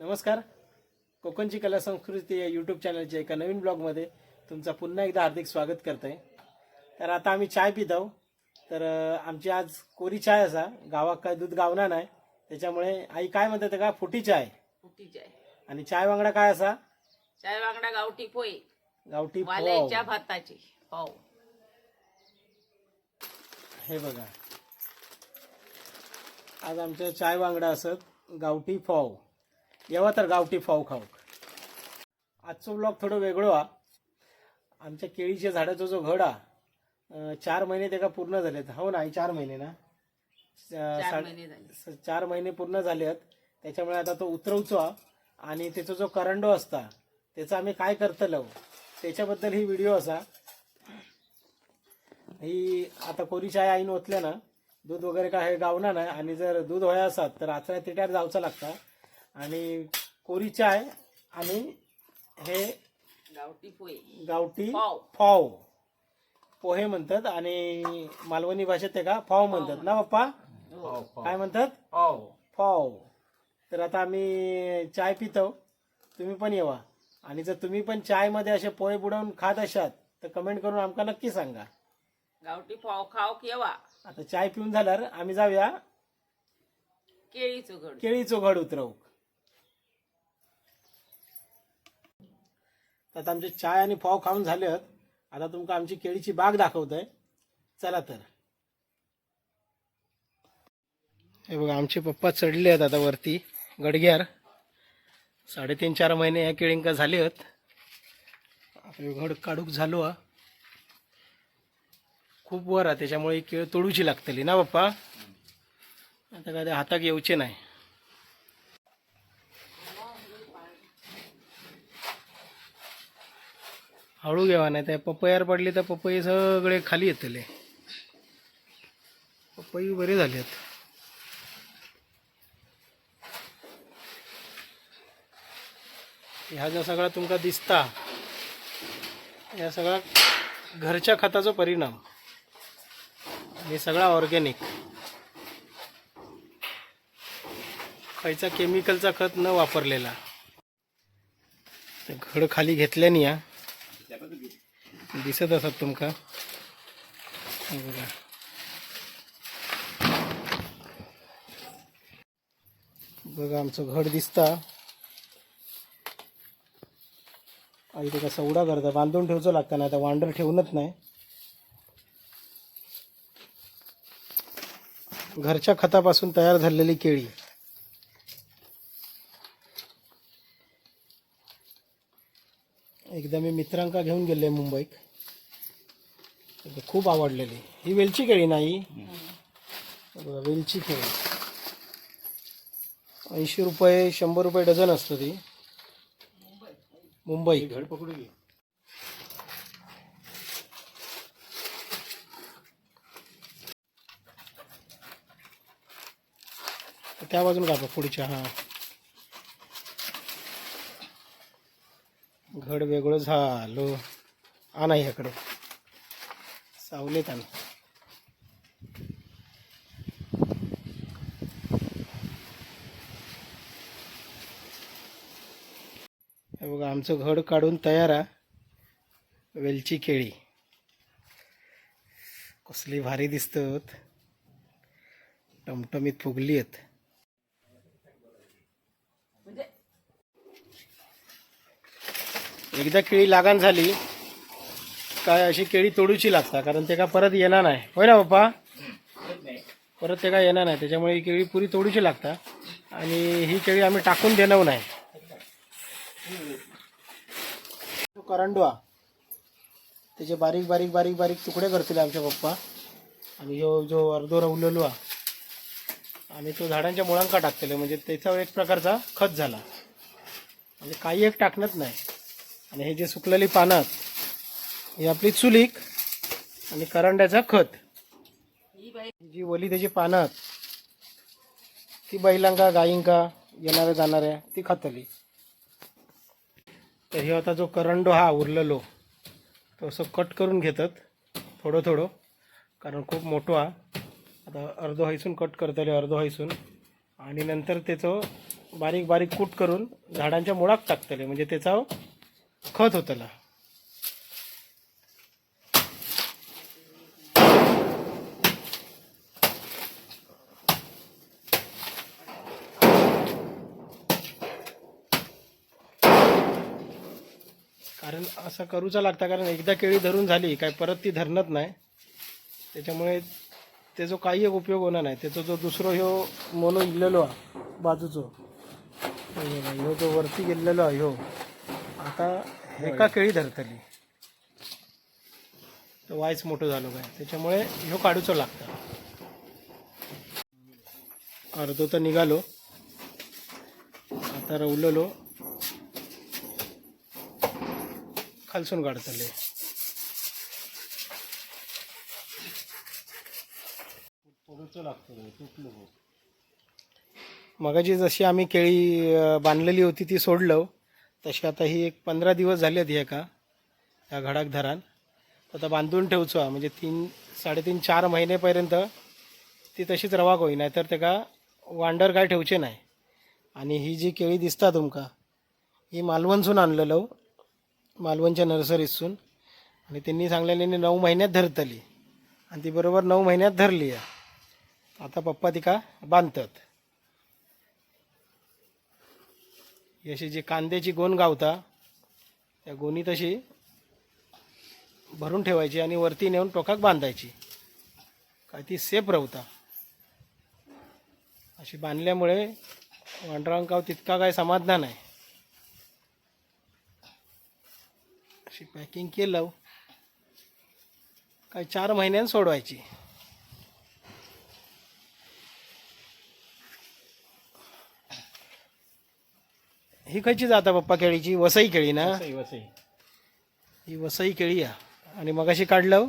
नमस्कार. कोकणची कला संस्कृती या यूट्यूब चॅनलच्या एका नवीन ब्लॉगमध्ये तुमचं पुन्हा एकदा हार्दिक स्वागत करतोय. तर आता आम्ही चाय पित आहो तर आमची आज कोरी चाय असा. गावात काय दूध गावना नाही. त्याच्यामुळे आई काय म्हणतात का फुटी चाय. फुटी चाय. आणि चाय वांगडा काय असा? चाय वांगडा गावठी पोय गावठी वाल्याच्या पाव भाताची. हो. हे बघा. आज आमच्या चाय वांगडा असत गावठी फाव येवा तर गावठी फाव खाऊ. आजचं ब्लॉग थोडं वेगळं हा आमच्या केळीच्या झाडाचा जो घड हा चार महिने त्याला पूर्ण झालेत. हो ना चार महिने ना? चार महिने चार महिने पूर्ण झाले आहेत त्याच्यामुळे आता तो उतरवचो. आणि त्याचा जो करंडो असता त्याचा आम्ही काय करतलो त्याच्याबद्दल ही व्हिडिओ असा. ही आता कोरी चाय आईन ओतल्या ना दूध वगैरे काय गावना नाही आणि जर दूध व्हाय असत तर आचऱ्या तिट्यावर जावचा लागता. आणि कोरी चाय आणि हे गावठी गावठी पाव. फाव पोहे म्हणतात आणि मालवणी भाषेत ते का? फाव म्हणतात. ना पप्पा हो. काय म्हणतात? फाव तर आता आम्ही चाय पितो तुम्ही पण येवा. आणि जर तुम्ही पण चायमध्ये असे पोहे बुडवून खात असाल तर कमेंट करून आमका नक्की सांगा. गावठी पाव खाव केव्हा आता चाय पिऊन झाल्यावर आम्ही जाऊया. केळीचं घड. केळीचो घड उतरवू. आता आमचे चाय आणि पाव खाऊन झाले आहेत. आता तुमका आमची केळीची बाग दाखवतोय. चला तर. हे बघा आमचे पप्पा चढले आहेत आता वरती गडग्यार. साडेतीन चार महिने या केळींका झाले आहेत. आपले घड काढूक झालो हा. खूप वर आहे त्याच्यामुळे केळ तोडूची लागतली ना पप्पा? आता काय ते हाताक येऊचे नाही. हळू घ्यावा नाही त्या पपयार पडली तर पपई सगळे खाली येतले. पपई बरे झाले आहेत ह्या ज्या सगळा तुमका दिसता या सगळा घरच्या खताचा परिणाम. हे सगळा ऑर्गॅनिक. खयचा केमिकलचा खत न वापरलेला. ते घड खाली घेतल्याने या. दिसत असत तुमका? बघा. बघा आमचं घड दिसता. आणि ते कसा उडा करता. बांधून ठेवचं लागतं नाही आता वांडर ठेवूनच नाही. घरच्या खतापासून तयार झालेली केळी. एकदा मी मित्रांका घेऊन गेले मुंबईत खूप आवडलेली. ही वेलची केळी नाही. बघा वेलची केळी. ऐंशी रुपये शंभर रुपये डझन असतो ती. मुंबई. घड पकडू त्या बाजून कापा पुढच्या हा. घड वेगळं झालो. आणा ह्याकडे. सावलेत आण हे बघा आमचं घड काढून तयार आहे. वेलची केळी. कसली भारी दिसतात. टमटमीत फुगली आहेत. एकदा केळी लागान झाली. काय अशी केळी तोडूची लागता कारण ते का परत येणार नाही. होय ना पप्पा? परत ते काय येणार नाही त्याच्यामुळे ही केळी पुरी तोडूची लागता आणि ही केळी आम्ही टाकून देणार नाही. तो करंडवा. त्याचे बारीक बारीक बारीक बारीक तुकडे करतील आमच्या पप्पा. आणि जो जो अर्धो रवलेलो हा आणि तो झाडांच्या मुळांका टाकतले म्हणजे त्याचा एक प्रकारचा खत झाला. म्हणजे काही एक टाकणंच नाही. आणि हे जे सुकलेली पानं ही आपली चुलीक आणि करंड्याचा खत. जी वली त्याची पानं ती बैलांका गायींका येणाऱ्या जाणाऱ्या ती खातली. तर हे आता जो करंडो हा उरलेलो तो असं कट करून घेतात थोडं थोडं कारण खूप मोठो हा. आता अर्धो हैसून कट करतले अर्धो हैसून आणि नंतर त्याचं बारीक बारीक कूट करून झाडांच्या मुळाक टाकतले म्हणजे त्याचा खत होतला कारण असं करूचा लागता कारण एकदा केळी धरून झाली काय परत ती धरणत नाही. त्याच्यामुळे त्याचा काही एक उपयोग होणार नाही. त्याचा जो दुसरो ह्यो मोनो इल्लेलो हा बाजूचो ह्यो जो वरती गेलेलो हा ह्यो. आता एका केळी धरतली. तो वायच मोठं झालो काय? त्याच्यामुळे ह्यो काढूचो लागता. अर्धो तर निघालो. आता रवलेलो. खालसून काढतले. मगाची जशी आम्ही केळी बांधलेली होती ती सोडलं तशी आता ही एक पंधरा दिवस झाली आहेत का ह्या घडाक धरान आता बांधून ठेवचो. म्हणजे तीन साडेतीन चार महिनेपर्यंत ती तशीच रवाक होई नाहीतर तेका वांडर काय ठेवचे नाही. आणि ही जी केळी दिसता तुमका ही मालवणसून आणलेलो. मालवणच्या नर्सरीसून आणि त्यांनी सांगलेले नऊ महिन्यात धरतली. आणि ती बरोबर नऊ महिन्यात धरली आहे. आता पप्पा तिका बांधतात. अशी जी कांद्याची गोण गावता त्या गोणी तशी भरून ठेवायची आणि वरती नेऊन टोकाक बांधायची. काय ती सेफ रवता. अशी बांधल्यामुळे वांडरांकाव तितका काय समाधान आहे. अशी पॅकिंग केलं. काय चार महिन्यात सोडवायची. ही खयची जाता पप्पा केळीची? वसई केळी ना? ही वसई केळी या. आणि मग अशी काढलं.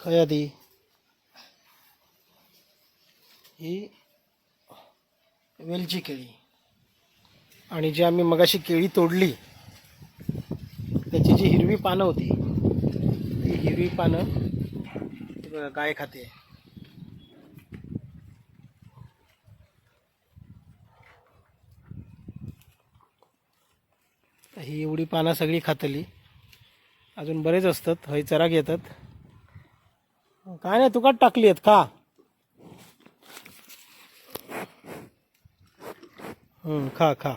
खय आधी? ही वेलची केळी. आणि जी आम्ही मगाशी केळी तोडली पानं होती. ती हिरवी पानं गाय खाते. ही एवढी पानं सगळी खातली. अजून बरेच असतात. हय चराक येतात काय नाही तुकाच टाकली आहेत का खा खा.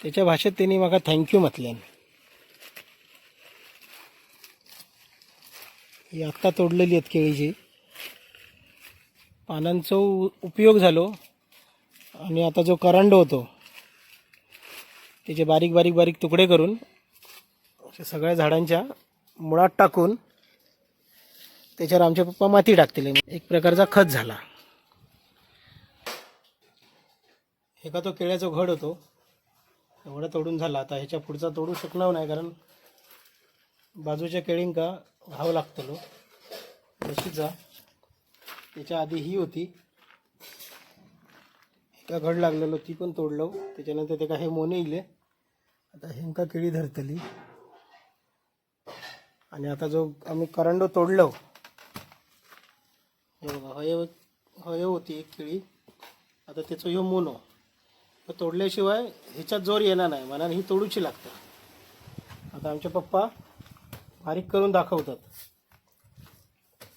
त्याच्या भाषेत त्यांनी म्हाका थँक्यू म्हटल्यान ही आत्ता तोडलेली आहेत केळीची. पानांचा उपयोग झालो आणि आता जो करंड होतो त्याचे बारीक बारीक बारीक तुकडे करून अशा सगळ्या झाडांच्या मुळात टाकून त्याच्यावर आमचे पप्पा माती टाकतील. एक प्रकारचा खत झाला. एका तो केळ्याचा घड होतो. एवढा तोडून झाला. आता ह्याच्या पुढचा तोडू शकणार नाही कारण बाजूच्या केळींका घाव लागतलो तशीचा त्याच्या आधी ही होती. एका घड लागलेलो ती पण तोडलो. त्याच्यानंतर ते हे मोने इले. आता हेंका केळी धरतली. आणि आता जो आम्ही करंडो तोडलो. हे बघा हय हय होती एक केळी. आता त्याचं ह्यो मोनो. ह्यो तोडल्याशिवाय ह्याच्यात जोर येणार नाही. म्हणून ही तोडूची लागतं. आता आमचे पप्पा बारीक करून दाखवतात.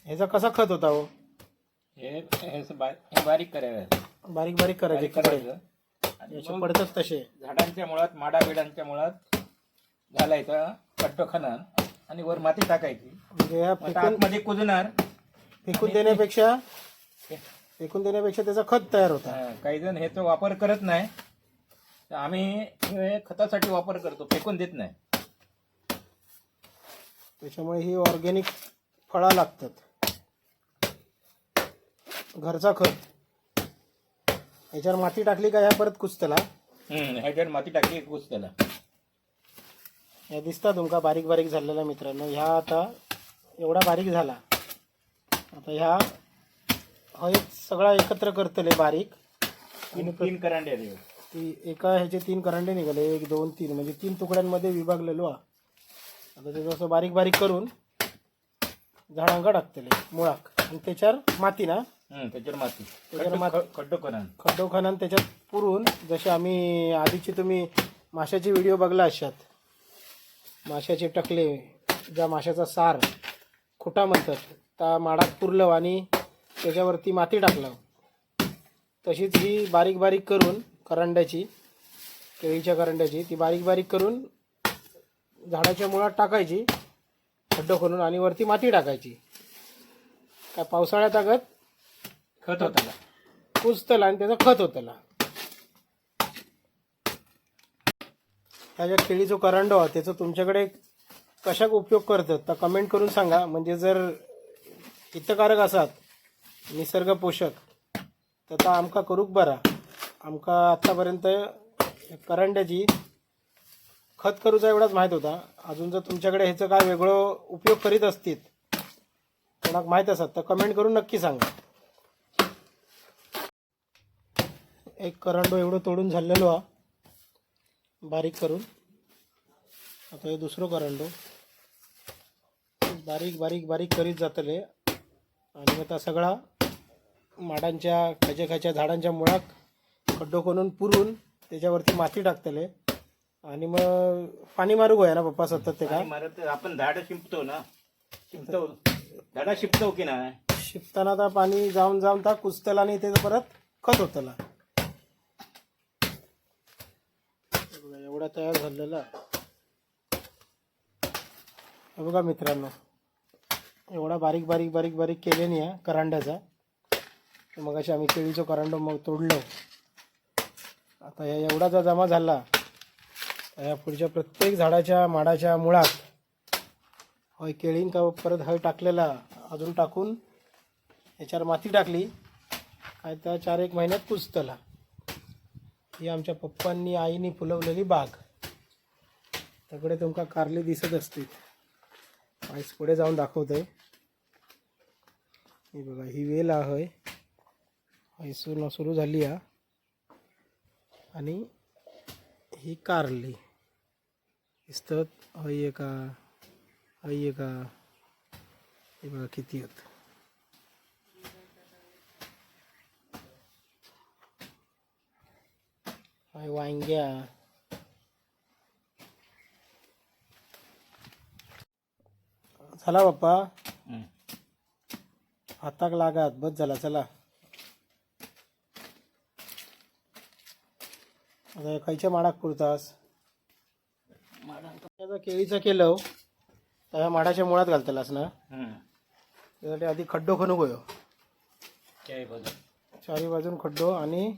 ह्याचा कसा खत होता हो? हे बारीक करायचं बारीक बारीक करायचे करायचं. याचे पडतात तसे. झाडांच्या मुळात माडा बिडांच्या मुळात घालायचा कट्ट खणन आणि वर माती टाकायची. म्हणजे फेकून कुजणार. फेकून देण्यापेक्षा फेकून देण्यापेक्षा त्याचा खत तयार होता. काही जण ह्याचा वापर करत नाही. तर आम्ही हे खतासाठी वापर करतो फेकून देत नाही. त्याच्यामुळे ही ऑर्गॅनिक फळा लागतात. घरचा खत. याच्यावर माती टाकली का ह्या परत कुचतला हम्म, ह्याच्यावर माती टाकली की कुज त्याला या दिसता तुमका बारीक बारीक झालेला मित्रांनो. ह्या आता एवढा बारीक झाला. आता ह्या हा एक सगळा एकत्र करतले बारीक. तीन तीन करांडे ह्यो. ती एका ह्याचे तीन करंडे निघाले एक दोन तीन. म्हणजे तीन तुकड्यांमध्ये विभागलेलो हा. आता त्याचं असं बारीक बारीक करून झाडांका टाकतले मुळाक. आणि त्याच्यावर माती ना? त्याच्यावर माती. त्याच्यावर माती. खड्डो खड्डो खणून त्याच्यात पुरून जसे आम्ही आधीची तुम्ही माशाची व्हिडिओ बघला अशात. माशाचे टकले ज्या माशाचा सार खुटा म्हणतात त्या माडात पुरलं आणि त्याच्यावरती माती टाकलं. तशीच ही बारीक बारीक करून करंड्याची केळीच्या करंड्याची ती बारीक बारीक करून झाडाच्या मुळात टाकायची खड्डं खोलून आणि वरती माती टाकायची. काय पावसाळ्यात अगत खत होतं कुजतला आणि त्याचं खत होतला. ह्या ज्या केळीचो करंडो हा त्याचा तुमच्याकडे कशाक उपयोग करतात? तर कमेंट करून सांगा. म्हणजे जर हितकारक असात निसर्ग पोषक. तर ता आमका करूक बरा. आमका आत्तापर्यंत करंड्याची खत करूचा एवढाच माहीत होता. अजून जर तुमच्याकडे ह्याचं काय वेगळं उपयोग करीत असतील कोणाक माहीत असत तर कमेंट करून नक्की सांगा. एक करंडो एवढं तोडून झालेलो हा. बारीक करून. आता हे दुसरं करंडो. बारीक बारीक बारीक करीत जातले. आणि आता सगळा माडांच्या खायच्या झाडांच्या मुळाक खड्डो करून पुरून त्याच्यावरती माती टाकतले. आणि मग पाणी मारू गोया ना पप्पा सतत ते का? मारत आपण झाड शिंपतो ना. शिंपतो. झाडा शिंपतो की नाही? शिपताना आता पाणी जाऊन जाऊन ता कुचतला आणि ते परत खत होतला एवढा तयार झालेला. बघा मित्रांनो एवढा बारीक बारीक बारीक बारीक केले नाही हा करांड्याचा मग अशी आम्ही केळीचं करांडो मग तोडलो. आता या एवढा जर जमा झाला. तर या पुढच्या प्रत्येक झाडाच्या माडाच्या मुळात हय केळीन का परत हय टाकलेला अजून टाकून याच्यावर माती टाकली. काय तर चार एक महिन्यात कुजतला ही आमच्या पप्पांनी आईनी फुलवलेली बाग. तकडे तुमका कारली दिसत असतील. आईस पुढे जाऊन दाखवतंय. हे बघा ही वेल आहे. हैसून सुरू झाली हा आणि ही कारली. दिसतात हय का? हय का? हे बघा किती आहेत. हाय वांग्या. झाला बाप्पा. हाताक लागात बस झाला चला. आता खयच्या माडाक पुरतास. आता केळीचं केलं तर ह्या माडाच्या मुळात घालतलास ना. त्यासाठी आधी खड्डो खणू गयो. चारी बाजून. खड्डो आणि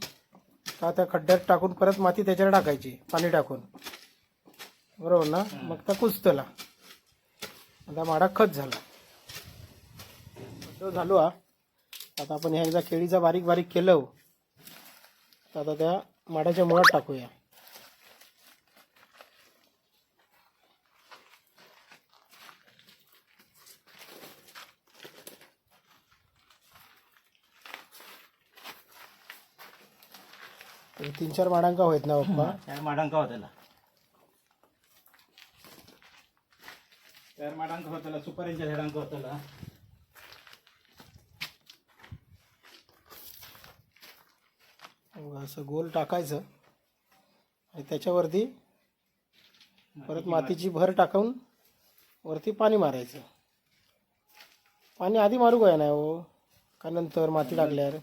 का त्या खड्ड्यात टाकून परत माती त्याच्यावर टाकायची पाणी टाकून. बरोबर ना? मग त्या कुजतला. आता माडा खत झाला. खड्डो झालो हा. आता आपण ह्या एकदा केळीचा बारीक बारीक केलं तर आता त्या माडाच्या मुळात टाकूया. तीन चार माडांका होत ना पप्पा? चार माडांका होतला चार माडांका होतला सुपारींच्या झाडांका होतला असं गोल टाकायचं आणि त्याच्यावरती परत मातीची भर टाकून वरती पाणी मारायचं. पाणी आधी मारू काय नाही हो? का नंतर माती टाकल्यावर?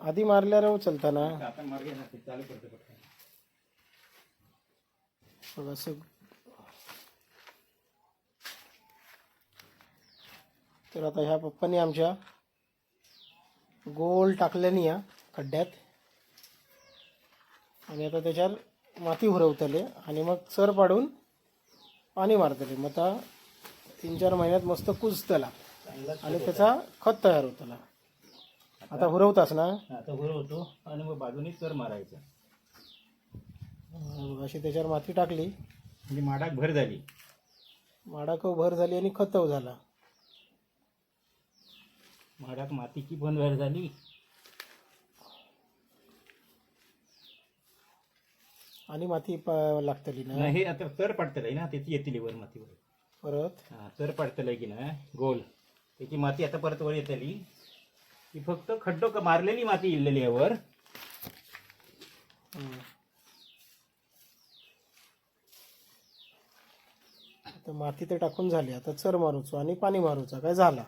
आधी मारल्यावर हो चलताना. बघा असं तर आता ह्या पप्पांनी आमच्या गोल टाकल्यानी या. खड्ड्यात. आणि आता त्याच्यावर माती उरवतले आणि मग चर पाडून पाणी मारतले. मग आता तीन चार महिन्यात मस्त कुजतला. आणि त्याचा खत तयार होतला. आता हुरवतास ना? आता हुर होतो आणि मग बाजूनी चर मारायचं. अशी त्याच्यावर माती टाकली. म्हणजे माडाक भर झाली. माडाकव भर झाली आणि खतव झाला. माडाक मातीची पण भर झाली? आणि माती प- लागतली ना? नाही आता चर पडतलंय ना त्याची येतली वर मातीवर. परत? हा चर पडतलंय की ना गोल. त्याची माती आता परत वर येतली. ही फक्त खड्डो क- मारलेली माती इल्लेली आहे वर हम्म. आता माती ते टाकून झाली आता चर मारूचो आणि पाणी मारूचा काय झाला?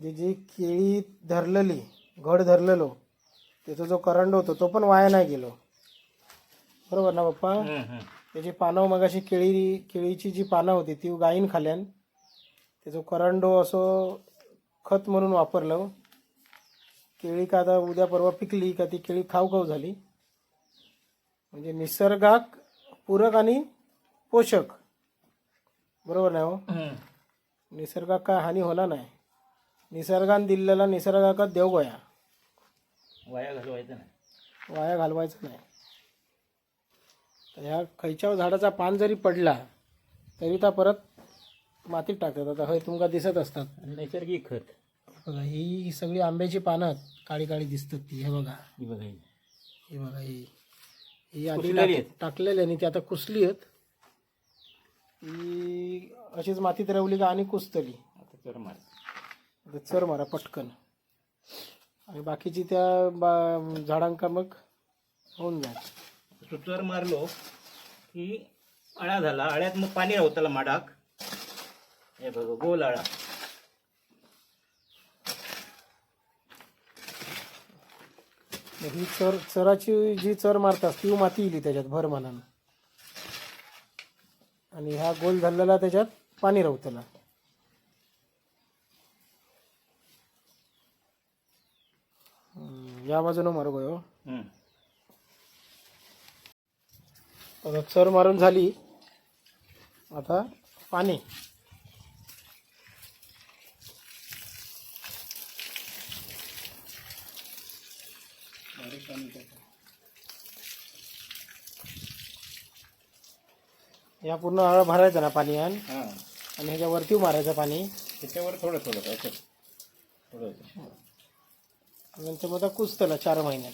जी जी केळी धरलेली घड धरलेलो त्याचा जो करंड होतो तो पण वाया नाही गेलो. बरोबर ना पप्पा. त्याची पानं मग अशी केळी केळीची जी पानं होती ती गायीन खाल्यान त्याचं करंडो असो खत म्हणून वापरलं केळी का आता उद्या परवा पिकली का ती केळी खाऊ खाऊ झाली. म्हणजे निसर्गाक पूरक आणि पोषक. बरोबर नाही हो. निसर्गाक काय हानी होणार नाही. निसर्गान दिलेला निसर्गाकच देव गोया. वाया घालवायचं नाही. वाया घालवायचं नाही. तर ह्या खयच्या झाडाचा पान जरी पडला तरी त्या परत मातीत टाकतात. आता हय तुमका दिसत असतात. आणि नैसर्गिक खत. बघा ही सगळी आंब्याची पानं काळी काळी दिसतात ती. हे बघा. ही बघा ही. ही बघा ही. ही आधी टाकलेली आणि ती आता कुसली आहेत. ही अशीच मातीत रवली का आणि कुसतली? आता चर मार. आता चर मारा पटकन. आणि बाकीची त्या बा झाडांका मग होऊन जाईल. तो चर मारलो की अळा झाला. अळ्यात मग पाणी राहताला माडाक. हे बघ गोल अळा. मग ही चर चराची जी चर मारतात ती माती इली त्याच्यात भर मनानं आणि ह्या गोल धरलेला त्याच्यात पाणी रवतला या बाजूनं मारू गयो. आता चर मारून झाली. आता पाणी. या पूर्ण हळ भरायचं ना पाणी आण आणि ह्याच्या वरती मारायचं पाणी. त्याच्यावर थोडं थोडं थोडं. नंतर मग कुजतला चार महिन्यात.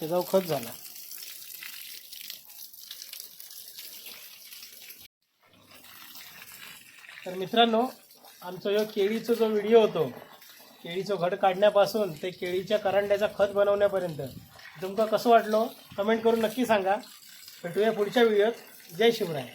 त्याचा खत झाला. तर मित्रांनो आमचा जो केळीचा जो व्हिडिओ होतो केळीचं घड काढण्यापासून ते केळीच्या करंड्याचा खत बनवण्यापर्यंत तुमका कसं वाटलं? कमेंट करून नक्की सांगा. भेटूया पुढच्या व्हिडिओत. जय शिवराय.